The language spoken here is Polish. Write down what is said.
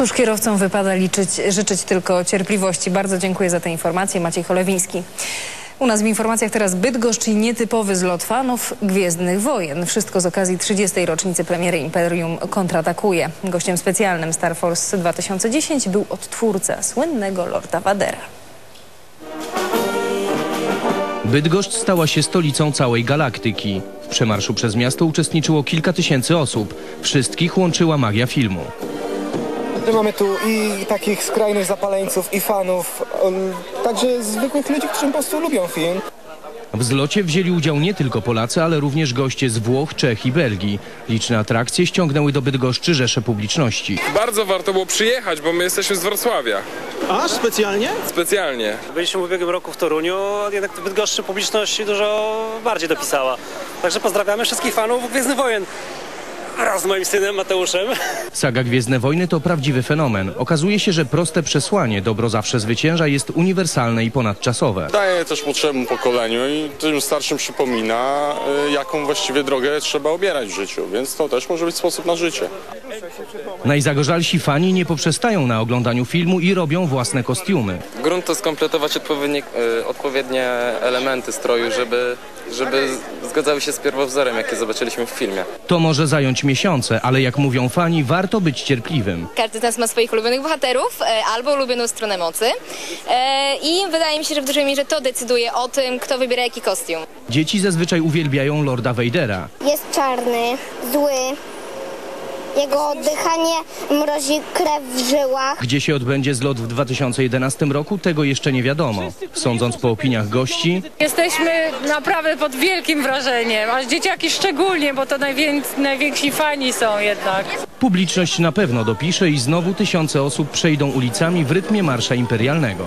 Cóż, kierowcom wypada liczyć, życzyć tylko cierpliwości. Bardzo dziękuję za te informacje. Maciej Cholewiński. U nas w informacjach teraz Bydgoszcz i nietypowy zlot fanów Gwiezdnych Wojen. Wszystko z okazji 30. rocznicy premiery Imperium kontratakuje. Gościem specjalnym Star Force 2010 był odtwórca słynnego Lorda Vadera. Bydgoszcz stała się stolicą całej galaktyki. W przemarszu przez miasto uczestniczyło kilka tysięcy osób. Wszystkich łączyła magia filmu. My Mamy tu i takich skrajnych zapaleńców, i fanów, także zwykłych ludzi, którzy po prostu lubią film. W zlocie wzięli udział nie tylko Polacy, ale również goście z Włoch, Czech i Belgii. Liczne atrakcje ściągnęły do Bydgoszczy rzesze publiczności. Bardzo warto było przyjechać, bo my jesteśmy z Wrocławia. Aż specjalnie? Specjalnie. Byliśmy w ubiegłym roku w Toruniu, a jednak w Bydgoszczy publiczność dużo bardziej dopisała. Także pozdrawiamy wszystkich fanów Gwiezdnych Wojen. Wraz z moim synem Mateuszem. Saga Gwiezdne Wojny to prawdziwy fenomen. Okazuje się, że proste przesłanie dobro zawsze zwycięża jest uniwersalne i ponadczasowe. daje też młodszemu pokoleniu i tym starszym przypomina, y, jaką właściwie drogę trzeba obierać w życiu, więc to też może być sposób na życie. Najzagorzalsi fani nie poprzestają na oglądaniu filmu i robią własne kostiumy. Grunt to skompletować odpowiednie, e, odpowiednie elementy stroju, żeby, żeby zgadzały się z pierwowzorem, jakie zobaczyliśmy w filmie. To może zająć miesiące, ale jak mówią fani, warto być cierpliwym. Każdy z nas ma swoich ulubionych bohaterów e, albo ulubioną stronę mocy. E, I wydaje mi się, że w dużej mierze to decyduje o tym, kto wybiera jaki kostium. Dzieci zazwyczaj uwielbiają Lorda Vadera. Jest czarny, zły. Jego oddychanie mrozi krew w żyłach. Gdzie się odbędzie zlot w 2011 roku, tego jeszcze nie wiadomo. Sądząc po opiniach gości, Jesteśmy naprawdę pod wielkim wrażeniem, a dzieciaki szczególnie, bo to najwię najwięksi fani są jednak. publiczność na pewno dopisze i znowu tysiące osób przejdą ulicami w rytmie Marsza Imperialnego.